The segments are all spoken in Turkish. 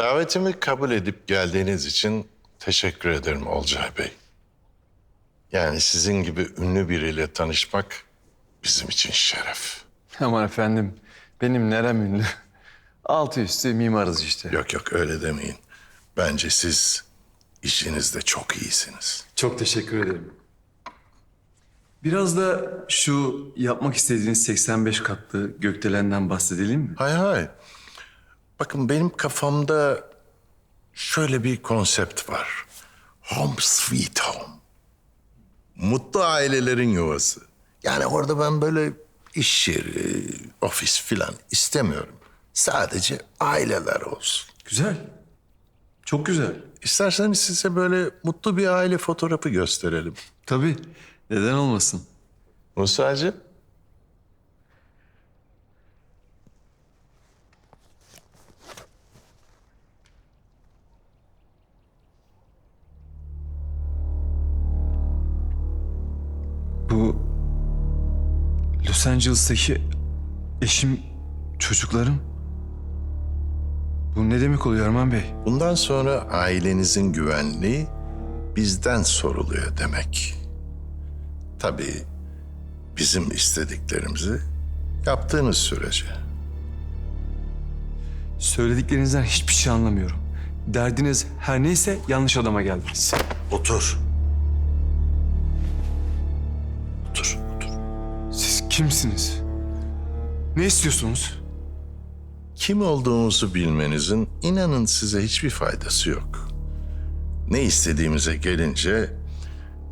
Davetimi kabul edip geldiğiniz için teşekkür ederim Olcay Bey. Yani sizin gibi ünlü biriyle tanışmak bizim için şeref. Aman efendim benim nerem ünlü. Altı üstü mimarız işte. Yok yok öyle demeyin. Bence siz işinizde çok iyisiniz. Çok teşekkür ederim. Biraz da şu yapmak istediğiniz 85 katlı gökdelenden bahsedelim mi? Hay hay. Bakın benim kafamda şöyle bir konsept var. Home sweet home. Mutlu ailelerin yuvası. Yani orada ben böyle iş yeri, ofis filan istemiyorum. Sadece aileler olsun. Güzel. Çok güzel. İsterseniz size böyle mutlu bir aile fotoğrafı gösterelim. Tabii. Neden olmasın? Musa'cığım. Bu Los Angeles'taki eşim, çocuklarım. Bu ne demek oluyor Erman Bey? Bundan sonra ailenizin güvenliği bizden soruluyor demek. Tabii bizim istediklerimizi yaptığınız sürece. Söylediklerinizden hiçbir şey anlamıyorum. Derdiniz her neyse yanlış adama geldiniz. Otur. Kimsiniz? Ne istiyorsunuz? Kim olduğumuzu bilmenizin inanın size hiçbir faydası yok. Ne istediğimize gelince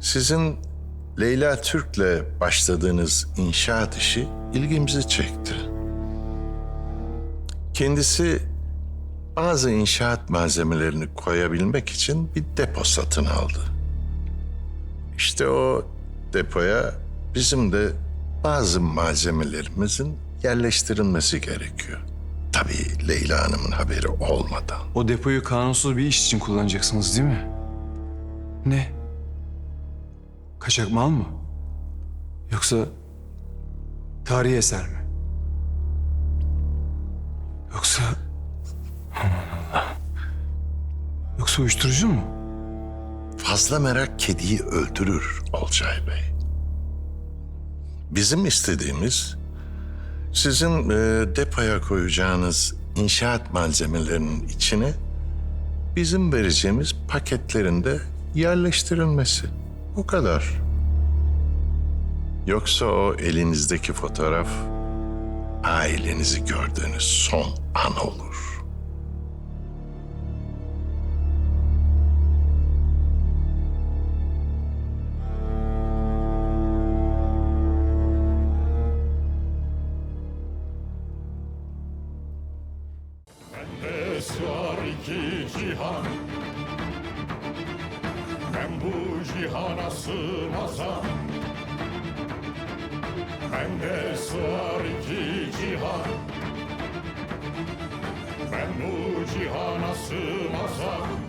sizin Leyla Türk'le başladığınız inşaat işi ilgimizi çekti. Kendisi bazı inşaat malzemelerini koyabilmek için bir depo satın aldı. İşte o depoya bizim de bazı malzemelerimizin yerleştirilmesi gerekiyor. Tabii Leyla Hanım'ın haberi olmadan. O depoyu kanunsuz bir iş için kullanacaksınız değil mi? Ne? Kaçak mal mı? Yoksa tarihi eser mi? Yoksa... Aman Allah. Yoksa uyuşturucu mu? Fazla merak kediyi öldürür Olcay Bey. Bizim istediğimiz sizin e, depoya koyacağınız inşaat malzemelerinin içine bizim vereceğimiz paketlerinde yerleştirilmesi. O kadar. Yoksa o elinizdeki fotoğraf ailenizi gördüğünüz son an olur. Sığar iki cihan. Ben bu cihana sığmazam. Bende sığar iki cihan. Ben bu cihana sığmazam